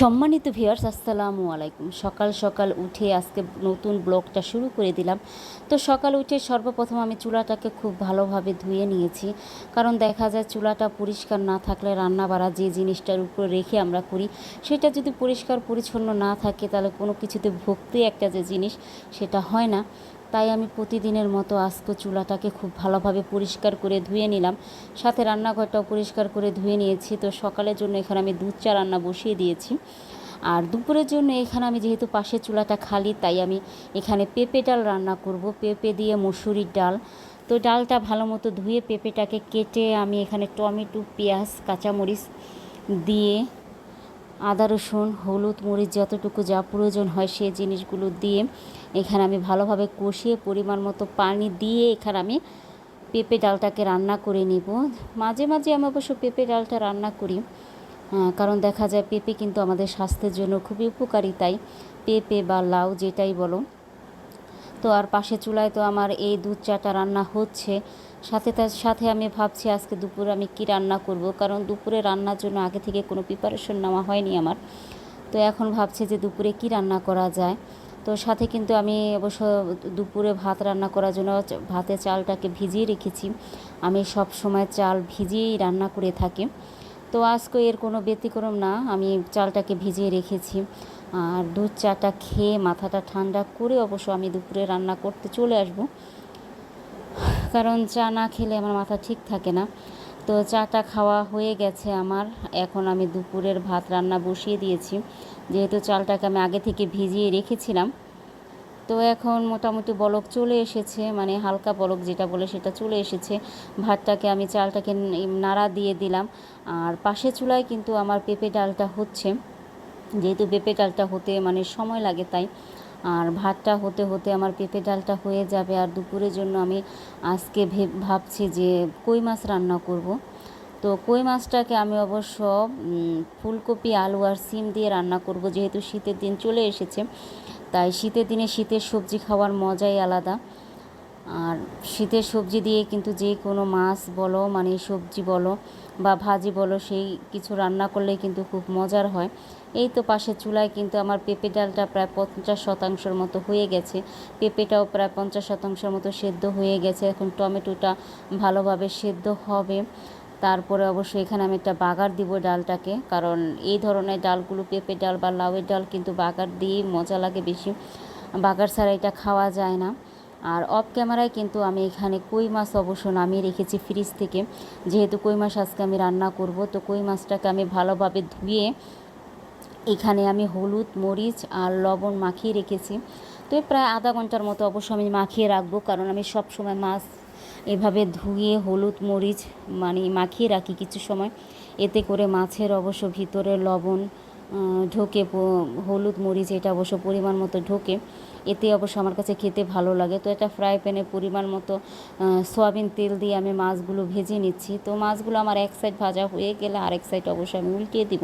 সম্মানিত ভিউয়ার্স, আসসালামু আলাইকুম। সকাল সকাল উঠে আজকে নতুন ব্লগটা শুরু করে দিলাম। তো সকাল উঠে সর্বপ্রথম আমি চুলাটাকে খুব ভালোভাবে ধুয়ে নিয়েছি। কারণ দেখা যায় চুলাটা পরিষ্কার না থাকলে রান্না বাড়া যে জিনিসটার উপর রেখে আমরা করি, সেটা যদি পরিষ্কার পরিচ্ছন্ন না থাকে, তাহলে কোনো কিছুতে ভক্তি একটা যে জিনিস, সেটা হয় না। তাই আমি প্রতিদিনের মতো আজকে চুলাটাকে খুব ভালোভাবে পরিষ্কার করে ধুয়ে নিলাম। সাথে রান্নাঘরটাও পরিষ্কার করে ধুয়ে নিয়েছি। তো সকালের জন্য এখানে আমি দুধ চা রান্না বসিয়ে দিয়েছি। আর দুপুরের জন্য এখানে আমি যেহেতু পাশের চুলাটা খালি, তাই আমি এখানে পেঁপে ডাল রান্না করব। পেঁপে দিয়ে মুসুরির ডাল। তো ডালটা ভালো মতো ধুয়ে পেঁপেটাকে কেটে আমি এখানে টমেটো, পেঁয়াজ, কাঁচামরিচ দিয়ে আদা, রসুন, হলুদ, মরিচ যতটুকু যা প্রয়োজন হয় সেই জিনিসগুলো দিয়ে এখানে আমি ভালোভাবে কষিয়ে পরিমাণ মতো পানি দিয়ে এখানে আমি পেঁপে ডালটাকে রান্না করে নিব। মাঝে মাঝে আমি অবশ্য পেঁপে ডালটা রান্না করি কারণ দেখা যায় পেঁপে কিন্তু আমাদের স্বাস্থ্যের জন্য খুবই উপকারী। তাই পেঁপে বা লাউ যেটাই বলো তো আর পাশে চুলায় তো আমার এই দুধ চাটা রান্না হচ্ছে। সাথে তার সাথে আমি ভাবছি আজকে দুপুরে আমি কি রান্না করব, কারণ দুপুরে রান্নার জন্য আগে থেকে কোনো প্রিপারেশন নেওয়া হয়নি আমার। তো এখন ভাবছি যে দুপুরে কি রান্না করা যায়। তো সাথে কিন্তু আমি অবশ্য দুপুরে ভাত রান্না করার জন্য ভাতে চালটাকে ভিজিয়ে রেখেছি। আমি সব সময় চাল ভিজিয়েই রান্না করে থাকি। তো আজকে এর কোনো ব্যতিক্রম না, আমি চালটাকে ভিজিয়ে রেখেছি। আর দুধ চাটা খেয়ে মাথাটা ঠান্ডা করে অবশ্য আমি দুপুরে রান্না করতে চলে আসব। কারণ চা না খেলে আমার মাথা ঠিক থাকে না। তো চাটা খাওয়া হয়ে গেছে আমার। এখন আমি দুপুরের ভাত রান্না বসিয়ে দিয়েছি। যেহেতু চালটাকে আমি আগে থেকে ভিজিয়ে রেখেছিলাম তো এখন মোটামুটি বলক চলে এসেছে মানে হালকা বলক যেটা বলে সেটা চলে এসেছে। ভাতটাকে আমি চালটাকে নাড়া দিয়ে দিলাম। আর পাশে চুলায় কিন্তু আমার পেঁপে ডালটা হচ্ছে। যেহেতু পেঁপে ডালটা হতে মানে সময় লাগে তাই। আর ভাতটা হতে হতে আমার পেঁপে ডালটা হয়ে যাবে। আর দুপুরের জন্য আমি আজকে ভেব ভাবছি যে কই মাছ রান্না করব। তো কই মাছটাকে আমি অবশ্য ফুলকপি, আলু আর সিম দিয়ে রান্না করব যেহেতু শীতের দিন চলে এসেছে। তাই শীতের দিনে শীতের সবজি খাওয়ার মজাই আলাদা। আর শীতের সবজি দিয়ে কিন্তু যে কোনো মাছ বলো মানে সবজি বলো বা ভাজি বলো, সেই কিছু রান্না করলে কিন্তু খুব মজার হয়। এই তো পাশের চুলায় কিন্তু আমার পেঁপে ডালটা প্রায় পঞ্চাশ শতাংশের মতো হয়ে গেছে। পেঁপেটাও প্রায় পঞ্চাশ শতাংশের মতো সেদ্ধ হয়ে গেছে। এখন টমেটোটা ভালোভাবে সেদ্ধ হবে। তারপরে অবশ্যই এখানে আমি একটা বাগার দিব ডালটাকে, কারণ এই ধরনের ডালগুলো পেঁপে ডাল বা লাউয়ের ডাল কিন্তু বাগার দিয়েই মজা লাগে বেশি। বাগার ছাড়া এটা খাওয়া যায় না। আর অফ ক্যামেরায় কিন্তু আমি এখানে কই মাছ অবশ্য নামিয়ে রেখেছি ফ্রিজ থেকে। যেহেতু কই মাছ আজকে আমি রান্না করব, তো কই মাছটাকে আমি ভালোভাবে ধুয়ে এখানে আমি হলুদ, মরিচ আর লবণ মাখিয়ে রেখেছি। তো প্রায় আধা ঘণ্টার মতো অবশ্য আমি মাখিয়ে রাখব, কারণ আমি সব সময় মাছ এভাবে ধুয়ে হলুদ মরিচ মানে মাখিয়ে রাখি কিছু সময়। এতে করে মাছের অবশ্য ভিতরে লবণ ঢোকে হলুদ মরিচ, এটা অবশ্য পরিমাণ মতো ঢোকে। এতে অবশ্য আমার কাছে খেতে ভালো লাগে। তো এটা ফ্রাই প্যানে পরিমাণ মতো সয়াবিন তেল দিয়ে আমি মাছগুলো ভেজে নিচ্ছি। তো মাছগুলো আমার এক সাইড ভাজা হয়ে গেলে আরেক সাইড অবশ্যই আমি উল্টিয়ে দিব।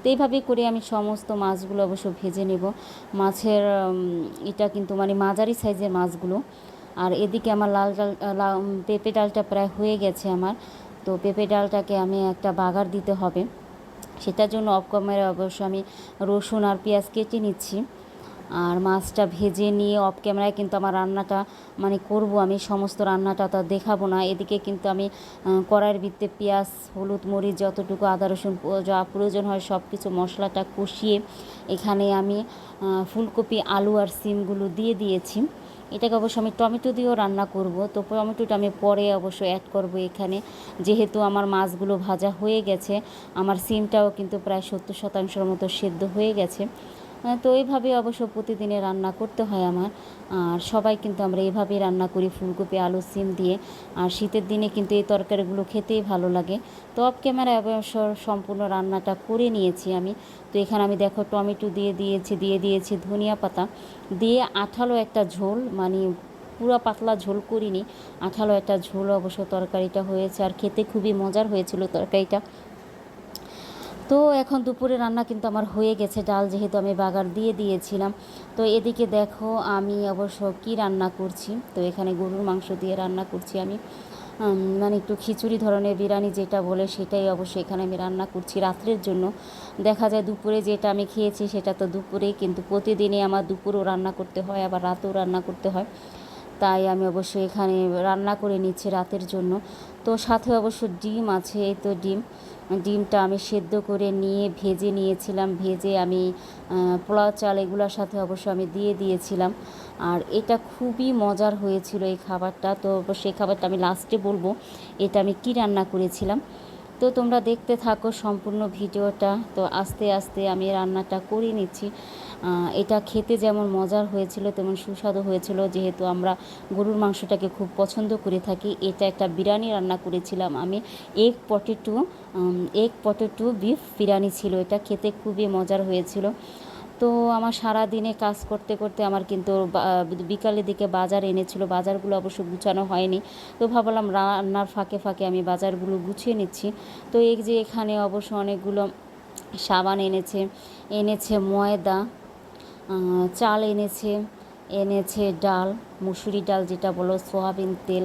তো এইভাবেই করে আমি সমস্ত মাছগুলো অবশ্য ভেজে নেব। মাছের এটা কিন্তু মানে মাঝারি সাইজের মাছগুলো। আর এদিকে আমার লাল ডাল পেঁপে ডালটা প্রায় হয়ে গেছে আমার। তো পেঁপে ডালটাকে আমি একটা বাগার দিতে হবে। সেটার জন্য অফ অবশ্য আমি রসুন আর পেঁয়াজ কেটে নিচ্ছি। আর মাছটা ভেজে নিয়ে অফ ক্যামেরায় কিন্তু আমার রান্নাটা মানে করব আমি, সমস্ত রান্নাটা তো দেখাবো না। এদিকে কিন্তু আমি কড়াইয়ের ভিত্তে পেঁয়াজ, হলুদ, মরিচ, যতটুকু আদা, রসুন যা প্রয়োজন হয় সব কিছু মশলাটা কষিয়ে এখানে আমি ফুলকপি, আলু আর সিমগুলো দিয়ে দিয়েছি। এটাকে অবশ্য আমি টমেটো দিয়েও রান্না করব। তো টমেটোটা আমি পরে অবশ্য অ্যাড করব এখানে। যেহেতু আমার মাছগুলো ভাজা হয়ে গেছে, আমার সিমটাও কিন্তু প্রায় সত্তর শতাংশের মতো সেদ্ধ হয়ে গেছে। তো এইভাবে অবশ্য প্রতিদিনে রান্না করতে হয় আমার। আর সবাই কিন্তু আমরা এইভাবেই রান্না করি, ফুলকপি, আলু, সিম দিয়ে। আর শীতের দিনে কিন্তু এই তরকারিগুলো খেতেই ভালো লাগে। তো অফ ক্যামেরায় অবশ্য সম্পূর্ণ রান্নাটা করে নিয়েছি আমি। তো এখানে আমি দেখো টমেটো দিয়ে দিয়েছি দিয়ে দিয়েছি ধনিয়া পাতা। দিয়ে আঠালো একটা ঝোল মানে পুরো পাতলা ঝোল করিনি। আঠালো একটা ঝোল অবশ্য তরকারিটা হয়েছে। আর খেতে খুবই মজার হয়েছিল তরকারিটা। তো এখন দুপুরে রান্না কিন্তু আমার হয়ে গেছে। ডাল যেহেতু আমি বাগার দিয়ে দিয়েছিলাম। তো এদিকে দেখো আমি অবশ্য কি রান্না করছি। তো এখানে গরুর মাংস দিয়ে রান্না করছি আমি। মানে একটু খিচুড়ি ধরনের বিরিয়ানি যেটা বলে সেটাই অবশ্যই এখানে আমি রান্না করছি রাত্রের জন্য। দেখা যায় দুপুরে যেটা আমি খেয়েছি সেটা তো দুপুরেই, কিন্তু প্রতিদিনই আমার দুপুরও রান্না করতে হয়, আবার রাতেও রান্না করতে হয়। তাই আমি অবশ্যই এখানে রান্না করে নিচ্ছি রাতের জন্য। তো সাথে অবশ্য ডিম আছে, এই তো ডিম। ডিমটা আমি সেদ্ধ করে নিয়ে ভেজে নিয়েছিলাম, ভেজে আমি পোলাও চাল এগুলোর সাথে অবশ্য আমি দিয়ে দিয়েছিলাম। আর এটা খুবই মজার হয়েছিল এই খাবারটা। তো সেই খাবারটা আমি লাস্টে বলব, এটা আমি কি রান্না করেছিলাম? তো তোমরা দেখতে থাকো সম্পূর্ণ ভিডিওটা। তো আস্তে আস্তে আমি রান্নাটা করে নিচ্ছি। এটা খেতে যেমন মজার হয়েছিল, তেমন সুস্বাদু হয়েছিল। যেহেতু আমরা গরুর মাংসটাকে খুব পছন্দ করে থাকি, এটা একটা বিরিয়ানি রান্না করেছিলাম আমি। এক পটেটো পটে পটেটো বিফ বিরিয়ানি ছিল। এটা খেতে খুবই মজার হয়েছিল। তো আমার সারা দিনে কাজ করতে করতে আমার কিন্তু বিকালের দিকে বাজার এনেছিল, বাজারগুলো অবশ্য গুছানো হয়নি। তো ভাবলাম রান্নার ফাঁকে ফাঁকে আমি বাজারগুলো গুছিয়ে নিচ্ছি। তো এই যে এখানে অবশ্য অনেকগুলো সাবান এনেছে এনেছে ময়দা চাল এনেছে এনেছে ডাল, মুসুরি ডাল যেটা বলো, সোয়াবিন তেল।